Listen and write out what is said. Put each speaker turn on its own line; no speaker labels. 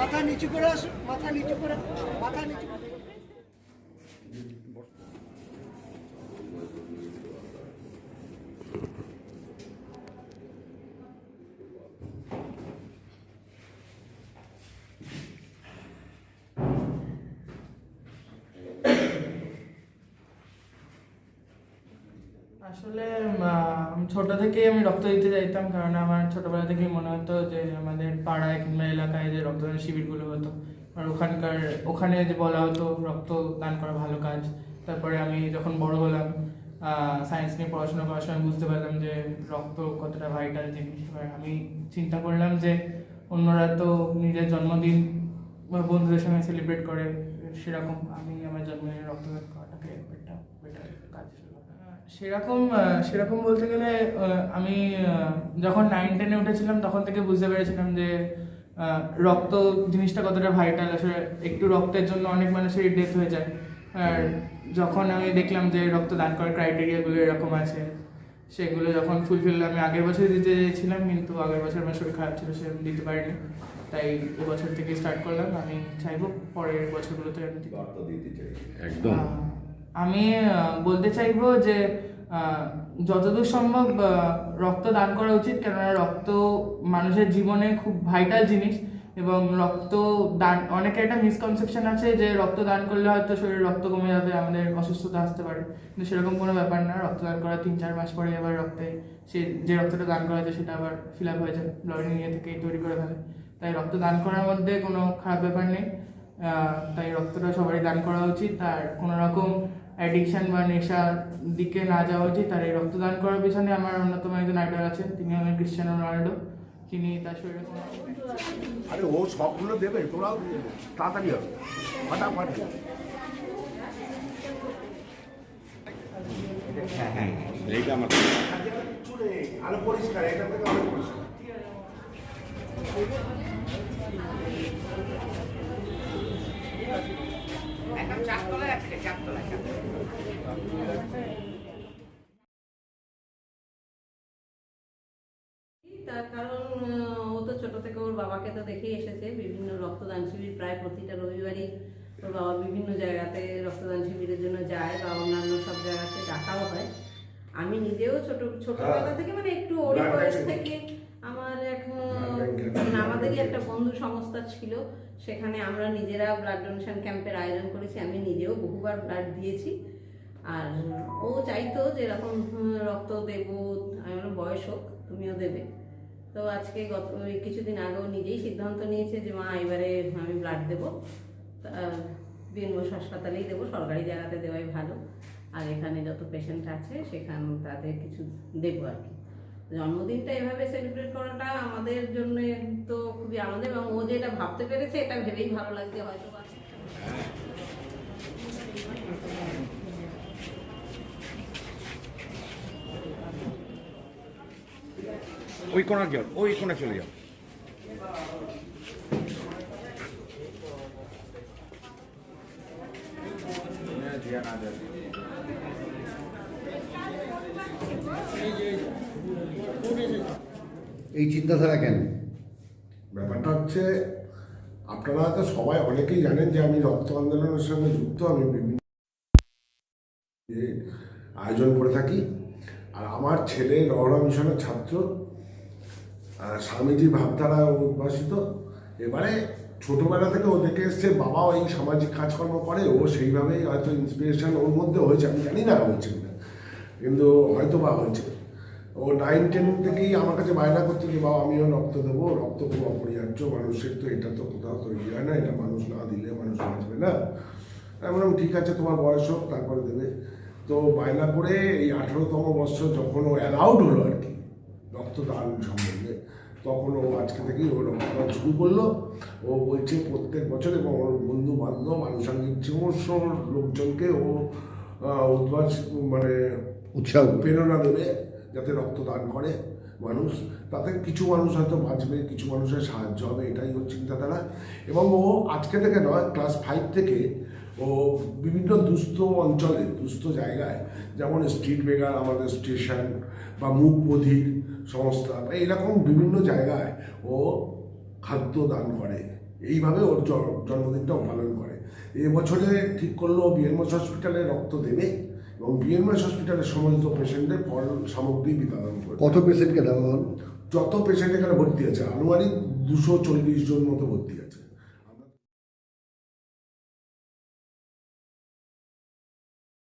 মাথা নিচু করে আসুন মাথা নিচু করে মাথা নিচু
আসলে ছোট থেকেই আমি রক্ত দিতে চাইতাম, কারণ আমার ছোটবেলা থেকেই মনে হতো যে আমাদের পাড়ায় কিংবা এলাকায় যে রক্তদান শিবিরগুলো হতো, আর ওখানকার, ওখানে যে বলা হতো রক্ত দান করা ভালো কাজ। তারপরে আমি যখন বড় হলাম সায়েন্স নিয়ে পড়াশোনা করার সময় বুঝতে পারলাম যে রক্ত কতটা ভাইটাল জিনিস। এবার আমি চিন্তা করলাম যে অন্যরা তো নিজের জন্মদিন বন্ধুদের সঙ্গে সেলিব্রেট করে, সেরকম আমি আমার জন্মদিনে রক্তদান করাটাকে সেরকম সেরকম বলতে গেলে আমি যখন নাইন টেনে উঠেছিলাম তখন থেকে বুঝতে পেরেছিলাম যে রক্ত জিনিসটা কতটা ভাইটাল আসলে একটু রক্তের জন্য অনেক মানুষের ডেথ হয়ে যায়। আর যখন আমি দেখলাম যে রক্ত দান করার ক্রাইটেরিয়াগুলো এরকম আছে সেগুলো যখন ফুলফিল আমি আগের বছর দিতে চেয়েছিলাম কিন্তু আগের বছর আমার শরীর খারাপ ছিল সে আমি দিতে পারিনি। তাই এবছর থেকে স্টার্ট করলাম। আমি চাইব পরের বছরগুলোতে
একদম।
আমি বলতে চাইব যে যতদূর সম্ভব রক্ত দান করা উচিত। কেননা রক্ত মানুষের জীবনে খুব ভাইটাল জিনিস এবং রক্ত দান অনেকের একটা মিসকনসেপশন আছে যে রক্ত দান করলে হয়তো শরীরে রক্ত কমে যাবে, আমাদের অসুস্থতা আসতে পারে। কিন্তু সেরকম কোনো ব্যাপার না, রক্ত দান করা তিন চার মাস পরে আবার রক্তে সে, যে রক্তটা দান করা হয়েছে সেটা আবার ফিল আপ হয়ে যায় ব্লাড নিয়ে থেকেই তৈরি করে ফেলে। তাই রক্ত দান করার মধ্যে কোনো খারাপ ব্যাপার নেই। তাই রক্তটা সবারই দান করা উচিত। আর কোনো রকম অ্যাডিকশন বা নেশার দিকে না যাওয়া উচিত আর এই রক্তদান করার পিছনে আমার অন্যতম একজন আইডল আছেন তিনি হলেন ক্রিশ্চিয়ানো রোনাল্ডো। তিনি তার শরীরে
আরে ও সবগুলো দেবে তোরাও তাড়াতাড়ি হবে ফাটাফাট।
এইটা আমার।
আরও পরিষ্কার এটা থেকে অনেক পরিষ্কার।
তার কারণ ও তো ছোট থেকে ওর বাবাকে তো দেখেই এসেছে। বিভিন্ন রক্তদান শিবির প্রায় প্রতিটা রবিবারই ওর বাবা বিভিন্ন জায়গাতে রক্তদান শিবিরের জন্য যায় বা অন্যান্য সব জায়গাতে ডাকাও হয়। আমি নিজেও ছোট ছোটবেলা থেকে মানে একটু
Blood
বয়স থেকে আমার এক আহ,
Blood bank এ-
মানে আমাদেরই একটা বন্ধু সংস্থা ছিল সেখানে আমরা নিজেরা ব্লাড ডোনেশন ক্যাম্পের আয়োজন করেছি আমি নিজেও বহুবার ব্লাড দিয়েছি। আর ও চাইতো যে এরকম রক্ত দেবো আমি বললাম বয়স হোক তুমিও দেবে। তো আজকে গত কিছুদিন আগেও নিজেই সিদ্ধান্ত নিয়েছে যে মা এবারে আমি ব্লাড দেবো। বিএন বোস হাসপাতালেই দেবো সরকারি জায়গাতে দেওয়াই ভালো। আর এখানে যত পেশেন্ট আছে সেখান তাদের কিছু দেবো আর কি। জন্মদিনটা এভাবে সেলিব্রেট আনন্দ এবং ও যেটা ভাবতে পেরেছে এটা ভেবেই ভালো লাগছে হয়তো।
ওই কোনা যাও ওই কোনা চলে যাও।
এই চিন্তাধারা কেন?
ব্যাপারটা হচ্ছে, আপনারা তো সবাই অনেকেই জানেন যে আমি রক্ত আন্দোলনের সঙ্গে যুক্ত, আমি বিভিন্ন আয়োজন করে থাকি। আর আমার ছেলে রহরা মিশনের ছাত্র স্বামীজি ভাবধারা উদ্ভাসিত এবারে ছোটোবেলা থেকে ও দেখে এসছে, বাবাও এই সামাজিক কাজকর্ম করে, ও সেইভাবেই হয়তো ইন্সপিরেশন ওর মধ্যে হয়েছে, আমি জানি না হয়েছে কিনা। কিন্তু হয়তো বা হয়েছে। ও নাইন টেন থেকেই আমার কাছে বায়না করছে যে বাবা আমিও রক্ত দেবো রক্ত খুব অপরিহার্য মানুষের তো এটা তো কোথাও তৈরি হয় না এটা মানুষ না দিলে মানুষ বাঁচবে না। আমি বললাম ঠিক আছে তোমার বয়স হোক তারপরে দেবে। তো বায়না করে এই আঠেরোতম বছর যখন ও অ্যালাউড হলো আর কি রক্তদান সম্বন্ধে তখন ও আজকে থেকেই ও রক্তদান শুরু করল। ও বলছে প্রত্যেক বছর এবং ওর বন্ধু বান্ধব আনুষঙ্গিক সমস্ত লোকজনকে ও উদ্ভাস মানে
উৎসাহ
প্রেরণা দেবে। যাতে রক্তদান করে মানুষ, তাতে কিছু মানুষ হয়তো বাঁচবে, কিছু মানুষের সাহায্য হবে, এটাই ওর চিন্তাধারা। এবং ও আজকে থেকে নয়, ক্লাস ফাইভ থেকে ও বিভিন্ন দুস্থ অঞ্চলে, দুস্থ জায়গায়, যেমন স্ট্রিট বেগার, আমাদের স্টেশন বা মুখ বধির সংস্থা, বা এরকম বিভিন্ন জায়গায় ও খাদ্য দান করে। এইভাবে ওর জন্মদিনটাও পালন করে। এবছরে ঠিক করল বিএনএস হসপিটালে রক্ত দেবে। এবং বিএমএস হসপিটালের সমস্ত পেশেন্টদের ফল সামগ্রী বিতরণ করে।
কত পেশেন্টকে দেওয়া হল?
যত পেশেন্ট এখানে ভর্তি আছে আনুমানিক দুশো চল্লিশ জন মতো ভর্তি আছে।